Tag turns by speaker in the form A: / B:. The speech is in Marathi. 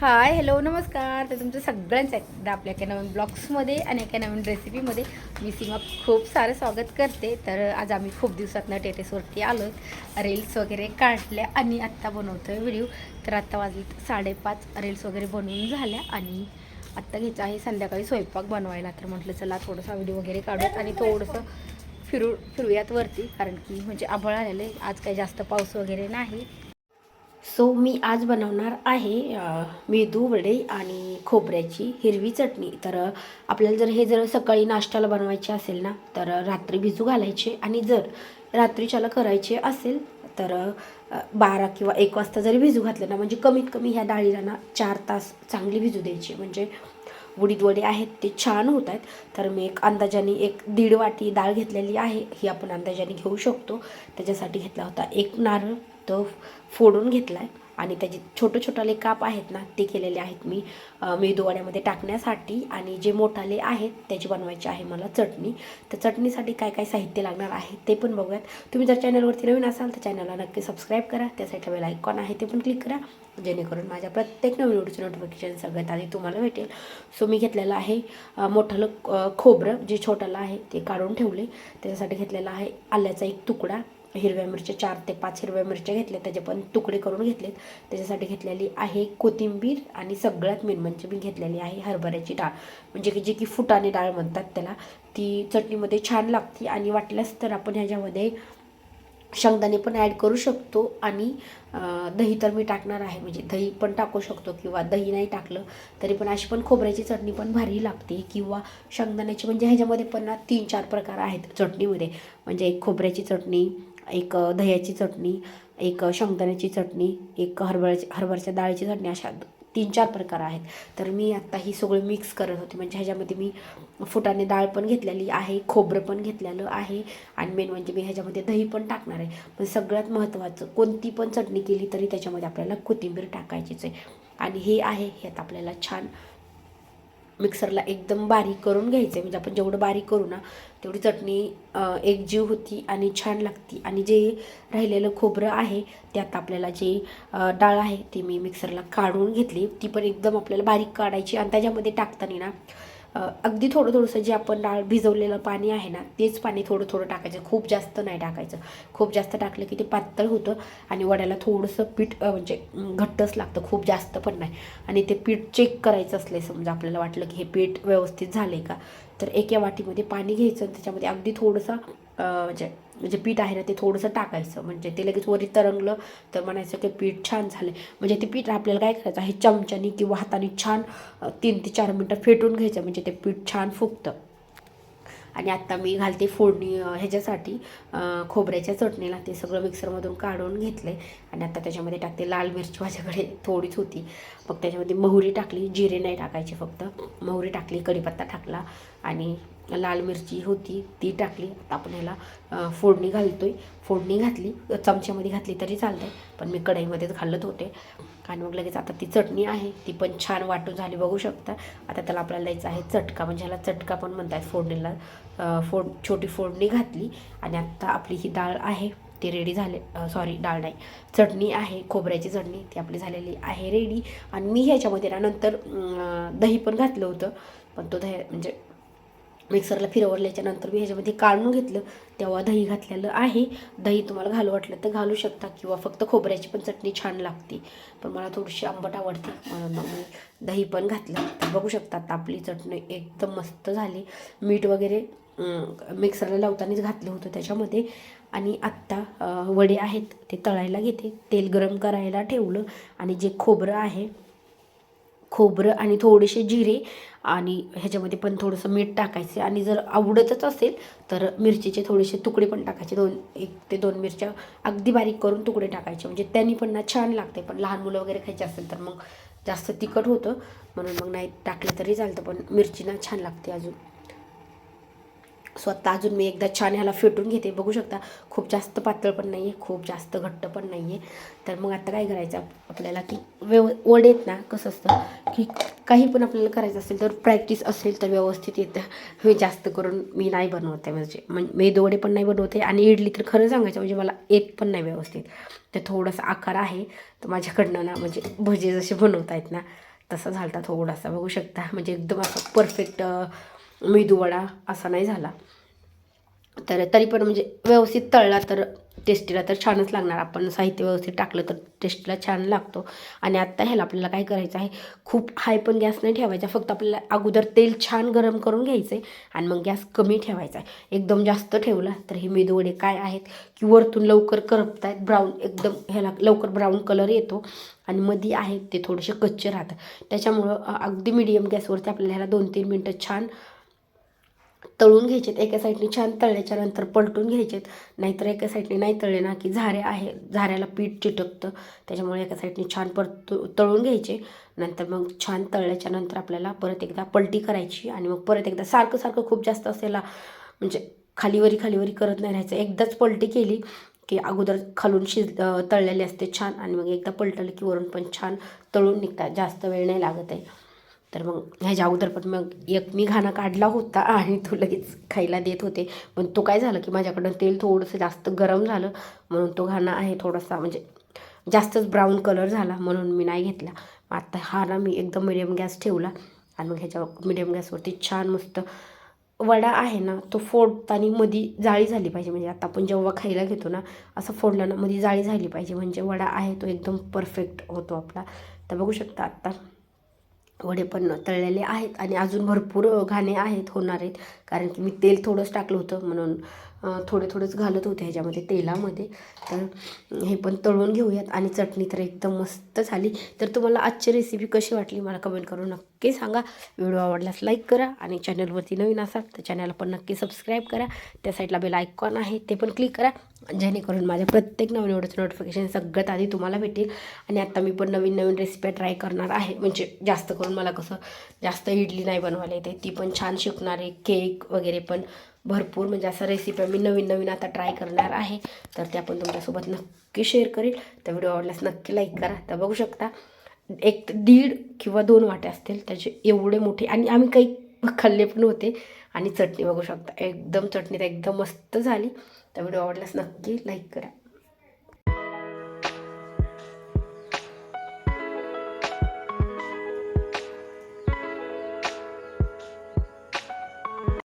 A: हाय हॅलो नमस्कार. तर तुमचं सगळ्यांचं एकदा आपल्या एका नवीन ब्लॉग्समध्ये आणि एका नवीन रेसिपीमध्ये मी सीमा खूप सारं स्वागत करते. तर आज आम्ही खूप दिवसातनं टेटेसवरती आलो रील्स वगैरे काढल्या आणि आत्ता बनवतो आहे व्हिडिओ. तर आत्ता वाजले साडेपाच. रील्स वगैरे बनवून झाल्या आणि आत्ता घ्यायचं आहे संध्याकाळी स्वयंपाक बनवायला. तर म्हटलं चला थोडासा व्हिडिओ वगैरे काढूयात आणि थोडंसं फिरू फिरूयात वरती. कारण की म्हणजे आभळ आलेलं आहे. आज काही जास्त पाऊस वगैरे नाही. सो मी आज बनवणार आहे मेदू वडे आणि खोबऱ्याची हिरवी चटणी. तर आपल्याला जर हे जर सकाळी नाश्त्याला बनवायचे असेल ना तर रात्री भिजू घालायचे आणि जर रात्रीच्याला करायचे असेल तर बारा किंवा एक वाजता जरी भिजू घातलं ना म्हणजे कमीत कमी ह्या डाळीला ना चार तास चांगली भिजू द्यायची. म्हणजे उडीद वडे आहेत ते छान होत आहेत. तर मी एक अंदाजाने एक दीड वाटी डाळ घेतलेली आहे ही आपण अंदाजाने घेऊ शकतो. त्याच्यासाठी घेतला होता एक नारळ. तो फोडून घेतला आहे आणि त्याचे छोटे छोटाले काप आहेत ना ते केलेले आहेत मी. अ, मेदूवड्यामध्ये टाकण्यासाठी आणि जे मोठाले आहेत त्याची बनवायची आहे मला चटणी. तर चटणीसाठी काय काय साहित्य लागणार आहे ते पण बघूयात. तुम्ही जर चॅनलवरती नवीन असाल तर चॅनलला नक्की सबस्क्राईब करा. त्यासाठी बेल आयकॉन आहे ते पण क्लिक करा. जेणेकरून माझ्या प्रत्येक नवीन व्हिडिओचं नोटिफिकेशन सगळ्यात आधी तुम्हाला भेटेल. सो मी घेतलेलं आहे मोठालं खोबरं जे छोटालं आहे ते काढून ठेवले. त्याच्यासाठी घेतलेलं आहे आल्याचा एक तुकडा. हिरव्या मिरच्या चार ते पाच हिरव्या मिरच्या घेतल्या त्याचे पण तुकडे करून घेतलेत. त्याच्यासाठी घेतलेली आहे कोथिंबीर आणि सगळ्यात मेन म्हणजे मी घेतलेली आहे हरभऱ्याची डाळ. म्हणजे की जी की फुटाणे डाळ म्हणतात त्याला. ती चटणीमध्ये छान लागते आणि वाटल्यास तर आपण ह्याच्यामध्ये शेंगदाणे पण ॲड करू शकतो आणि दही तर मी टाकणार आहे. म्हणजे दही पण टाकू शकतो किंवा दही नाही टाकलं तरी पण अशी पण खोबऱ्याची चटणी पण भारी लागते किंवा शेंगदाण्याची. म्हणजे ह्याच्यामध्ये पण ना तीन चार प्रकार आहेत चटणीमध्ये. म्हणजे एक खोबऱ्याची चटणी एक दह्याची चटणी एक शेंगदाण्याची चटणी एक हरभऱ्याची हरभऱ्याच्या डाळीची चटणी अशा तीन चार प्रकार आहेत. तर मी आत्ता ही सगळं मिक्स करत होते. म्हणजे ह्याच्यामध्ये मी फुटाने डाळ पण घेतलेली आहे खोबरं पण घेतलेलं आहे आणि मेन म्हणजे मी ह्याच्यामध्ये दही पण टाकणार आहे. पण सगळ्यात महत्त्वाचं कोणती पण चटणी केली तरी त्याच्यामध्ये आपल्याला कोथिंबीर टाकायचीच आहे. आणि हे आहे ह्यात आपल्याला छान मिक्सरला एकदम बारीक करून घ्यायचं. आहे म्हणजे आपण जेवढं बारीक करू ना तेवढी चटणी एक एकजीव होती आणि छान लागती. आणि जे राहिलेलं खोबरं आहे त्यात आपल्याला जे डाळ आहे ती मी मिक्सरला काढून घेतली. ती पण एकदम आपल्याला बारीक काढायची आणि त्याच्यामध्ये टाकताना ना अगदी थोडं थोडंसं जे आपण डाळ भिजवलेलं पाणी आहे ना तेच पाणी थोडं थोडं टाकायचं. खूप जास्त नाही टाकायचं. खूप जास्त टाकलं की ते पातळ होतं आणि वड्याला थोडंसं पीठ म्हणजे घट्टच लागतं. खूप जास्त पण नाही. आणि ते पीठ चेक करायचं असले समजा आपल्याला वाटलं की हे पीठ व्यवस्थित झाले का? तर एका वाटीमध्ये पाणी घ्यायचं त्याच्यामध्ये अगदी थोडंसं म्हणजे म्हणजे पीठ आहे ना ते थोडंसं टाकायचं. म्हणजे ते लगेच वरी तरंगलं तर म्हणायचं की पीठ छान झालं म्हणजे ते पीठ आपल्याला काय करायचं आहे? चमच्यानी किंवा हाताने छान तीन ते चार मिनटं फेटून घ्यायचं. म्हणजे ते पीठ छान फुगतं. आणि आत्ता मी घालते फोडणी ह्याच्यासाठी खोबऱ्याच्या चटणीला. ते सगळं मिक्सरमधून काढून घेतलं आणि आता त्याच्यामध्ये टाकते लाल मिरची. माझ्याकडे थोडीच होती. मग त्याच्यामध्ये मोहरी टाकली. जिरे नाही टाकायचे फक्त. मोहरी टाकली कढीपत्ता टाकला आणि लाल मिरची होती ती टाकली. आता आपण ह्याला फोडणी घालतो आहे फोडणी घातली चमच्यामध्ये घातली तरी चालतं आहे पण मी कढईमध्येच घालत होते. आणि मग लगेच आता ती चटणी आहे ती पण छान वाटून झाली बघू शकता. आता त्याला आपल्याला द्यायचं आहे चटका म्हणजे ह्याला चटका पण म्हणतात फोडणीला. फोड छोटी फोडणी घातली आणि आत्ता आपली ही डाळ आहे ती रेडी झाले सॉरी डाळ नाही चटणी आहे खोबऱ्याची चटणी ती आपली झालेली आहे रेडी आणि मी ह्याच्यामध्ये ना नंतर दही पण घातलं होतं पण तो दही म्हणजे मिक्सरला फिरवल्याच्यानंतर मी ह्याच्यामध्ये काढून घेतलं तेव्हा दही घातलेलं आहे. दही तुम्हाला घालू वाटलं तर घालू शकता किंवा फक्त खोबऱ्याची पण चटणी छान लागते. पण मला थोडीशी आंबट आवडते. म्हणून मी दही पण घातलं. तर बघू शकता आपली चटणी एकदम मस्त झाली. मीठ वगैरे मिक्सरला लावतानाच घातलं होतं त्याच्यामध्ये. आणि आत्ता वडे आहेत ते तळायला घेते. तेल गरम करायला ठेवलं. आणि जे खोबरं आहे खोबरं आणि थोडेसे जिरे आणि ह्याच्यामध्ये पण थोडंसं मीठ टाकायचे आणि जर आवडतच असेल तर मिरचीचे थोडेसे तुकडे पण टाकायचे. दोन एक ते दोन मिरच्या अगदी बारीक करून तुकडे टाकायचे. म्हणजे त्यांनी पण ना छान लागते. पण लहान मुलं वगैरे खायचे असेल तर मग जास्त तिखट होतं. म्हणून मग नाही टाकलं तरी चालतं. पण मिरची ना छान लागते अजून. स्वतः अजून मी एकदा छान ह्याला फेटून घेते. बघू शकता खूप जास्त पातळ पण नाही आहे खूप जास्त घट्ट पण नाही आहे तर मग आता काय करायचं? आपल्याला की व्यव ओढेत ना कसं असतं की काही पण आपल्याला करायचं असेल तर प्रॅक्टिस असेल तर व्यवस्थित येतं. हे जास्त करून मी नाही बनवते म्हणजे म्हणजे मेदू वडे पण नाही बनवते आणि इडली तर खरं सांगायचं म्हणजे मला येत पण नाही व्यवस्थित. तर थोडासा आकार आहे तर माझ्याकडनं ना म्हणजे भजे जसे बनवता आहेत ना तसा झालता थोडासा. बघू शकता म्हणजे एकदम असं परफेक्ट मेदूवडा असा नाही झाला. तर तरी पण म्हणजे व्यवस्थित तळला तर टेस्टीला तर छानच लागणार. आपण साहित्य व्यवस्थित टाकलं तर टेस्टीला छान लागतो. आणि आत्ता ह्याला आपल्याला काय करायचं आहे? खूप हाय पण गॅस नाही ठेवायचा. फक्त आपल्याला अगोदर तेल छान गरम करून घ्यायचं आहे आणि मग गॅस कमी ठेवायचा आहे. एकदम जास्त ठेवला तर हे मेदूवडे काय आहेत? की वरतून लवकर करपत आहेत ब्राऊन एकदम ह्याला लवकर ब्राऊन कलर येतो. आणि मध्ये आहेत ते थोडेसे कच्चे राहतात. त्याच्यामुळं अगदी मिडियम गॅसवरती आपल्याला ह्याला दोन तीन मिनटं छान तळून घ्यायचेत. एका साईडने छान तळल्याच्या नंतर पलटून घ्यायचेत. नाहीतर एका साईडने नाही तळले ना की झारे आहे झाऱ्याला पीठ चिटकतं. त्याच्यामुळे एका साईडने छान परत तळून घ्यायचे. नंतर मग छान तळल्याच्या नंतर आपल्याला परत एकदा पलटी करायची आणि मग परत एकदा सारखं सारखं खूप जास्त असेला म्हणजे खालीवरी खालीवरी करत नाही राहायचं. एकदाच पलटी केली की अगोदर खालून शिज तळलेले असते छान आणि मग एकदा पलटलं की वरून पण छान तळून निघतात. जास्त वेळ नाही लागत आहे. तर मग ह्याच्या अगोदर पण मग एक मी घाणा काढला होता आणि तो लगेच खायला देत होते. पण तो काय झालं की माझ्याकडं तेल थोडंसं जास्त गरम झालं. म्हणून तो घाणा आहे थोडासा म्हणजे जास्तच ब्राऊन कलर झाला म्हणून मी नाही घेतला. मग आत्ता हा ना मी एकदम मिडियम गॅस ठेवला. आणि मग ह्याच्या मिडियम गॅसवरती छान मस्त वडा आहे ना तो फोडताना मधी जाळी झाली पाहिजे. म्हणजे आता आपण जेव्हा खायला घेतो ना असं फोडलं ना मध्ये जाळी झाली पाहिजे. म्हणजे वडा आहे तो एकदम परफेक्ट होतो आपला. तर बघू शकता आत्ता वडे पण तळलेले आहेत आणि अजून भरपूर घाणे आहेत होणार आहेत. कारण की मी तेल थोडंच टाकलं होतं म्हणून थोडे थोडेच घालत होते ह्याच्यामध्ये तेलामध्ये. तर हे पण तळून घेऊयात आणि चटणी तर एकदम मस्त झाली. तर तुम्हाला आजची रेसिपी कशी वाटली मला कमेंट करू नका नक्की सांगा. व्हिडिओ आवडल्यास लाईक करा आणि चॅनलवरती नवीन असाल तर चॅनलला पण नक्की सबस्क्राईब करा. त्या साईडला बेल आयकॉन आहे ते पण क्लिक करा. जेणेकरून माझ्या प्रत्येक नवीन व्हिडिओचं नोटिफिकेशन सगळ्यात आधी तुम्हाला भेटेल. आणि आता मी पण नवीन नवीन रेसिपी ट्राय करणार आहे. म्हणजे जास्त करून मला कसं जास्त इडली नाही बनवायला येते. ती पण छान शिकणार आहे केक वगैरे पण भरपूर. म्हणजे असं रेसिपी मी नवीन नवीन आता ट्राय करणार आहे. तर ते आपण तुमच्यासोबत नक्की शेअर करेल. तर व्हिडिओ आवडल्यास नक्की लाईक करा. तर बघू शकता. एक दीड किंवा दोन वाटे असतील त्याचे एवढे मोठे. आणि आम्ही काही खाल्ले पण होते. आणि चटणी बघू शकता. एकदम चटणी तर एकदम मस्त झाली. तर व्हिडिओ आवडल्यास नक्की लाईक करा.